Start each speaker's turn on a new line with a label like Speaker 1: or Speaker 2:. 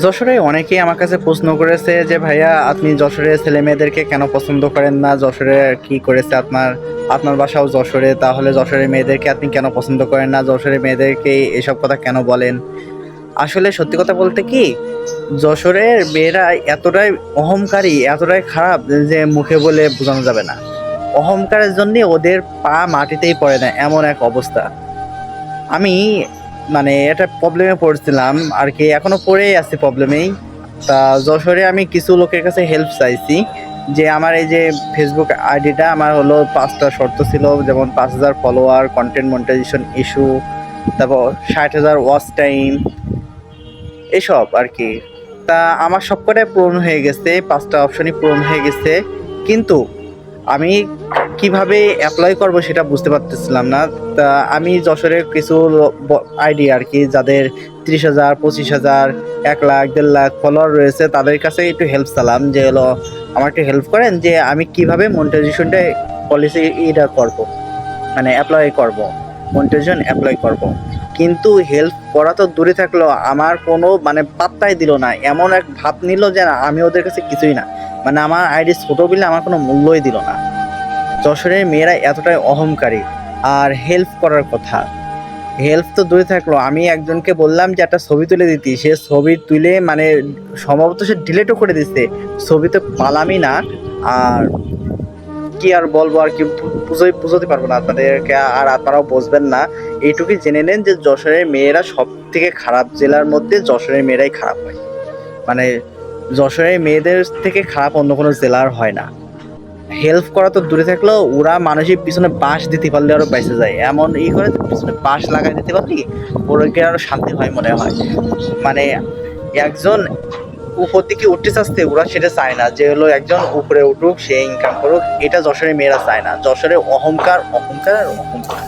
Speaker 1: যশোরে অনেকেই আমার কাছে প্রশ্ন করেছে যে, ভাইয়া, আপনি যশোরের ছেলে মেয়েদেরকে কেন পছন্দ করেন না? যশোরে কি করেছে আপনার আপনার বাসাও যশোরে। তাহলে যশোরের মেয়েদেরকে আপনি কেন পছন্দ করেন না? যশোরের মেয়েদেরকে এসব কথা কেন বলেন? আসলে সত্যি কথা বলতে কি, যশোরের মেয়েরা এতটাই অহংকারী, এতটাই খারাপ যে মুখে বলে বোঝানো যাবে না। অহংকারের জন্য ওদের পা মাটিতেই পড়ে না, এমন এক অবস্থা। আমি মানে এটা প্রবলেমে পড়ছিলাম, আর কি এখনও পড়েই আছি প্রবলেমেই তা যশোরে আমি কিছু লোকের কাছে হেল্প চাইছি, যে আমার এই যে ফেসবুক আইডিটা আমার হলো পাঁচটা শর্ত ছিল, যেমন পাঁচ হাজার ফলোয়ার কন্টেন্ট মনিটাইজেশন ইস্যু তারপর ষাট হাজার ওয়াচ টাইম এসব আর কি। তা আমার সবকটাই পূরণ হয়ে গেছে, পাঁচটা অপশনই পূরণ হয়ে গেছে। কিন্তু আমি কীভাবে অ্যাপ্লাই করব সেটা বুঝতে পারতেছিলাম না। তা আমি যশোরের কিছু আইডি আর কি যাদের তিরিশ হাজার পঁচিশ হাজার এক লাখ দেড় লাখ ফলোয়ার রয়েছে তাদের কাছে একটু হেল্প চালাম যে হলো আমার একটু হেল্প করেন যে আমি কীভাবে মনিটাইজেশনটা পলিসি এটা করব মানে অ্যাপ্লাই করব মনিটাইজেশন অ্যাপ্লাই করব। কিন্তু হেল্প করা তো দূরে থাকল আমার কোনো মানে পাত্তাই দিল না। এমন এক ভাব নিল যে না, আমি ওদের কাছে কিছুই না। মানে আমার আইডি ছোটো বলে আমার কোনো মূল্যই দিল না। যশোরের মেয়েরা এতটাই অহংকারী আর হেল্প করার কথা। হেল্প তো দূরে থাকল, আমি একজনকে বললাম যে একটা ছবি তুলে দিতি, সে ছবি তুলে মানে সম্ভবত সে ডিলেটও করে দিচ্ছে ছবিতে পালামই না আর কি আর বলব আর কি বুঝোই, বুঝতে পারব না আপনাদেরকে আর আপনারাও বুঝবেন না। এইটুকুই জেনে নেন যে যশোরের মেয়েরা সব থেকে খারাপ জেলার মধ্যে যশোরের মেয়েরাই খারাপ হয়। মানে যশোরের মেয়েদের থেকে খারাপ অন্য কোনো জেলার হয় না। হেল্প করা তো দূরে থাকলেও ওরা মানুষের পিছনে বাঁশ দিতে পারলে আরও বেঁচে যায়। এমন ই করে পিছনে বাঁশ লাগাই দিতে পারলি ওরকে আরও শান্তি হয় মনে হয়। মানে একজন উপর দিকে উঠতে চাচ্ছে, ওরা সেটা চায় না। যে হলো একজন উপরে উঠুক, সে ইনকাম করুক, এটা যশোরের মেয়েরা চায় না। যশোরের অহংকার অহংকার আর অহংকার।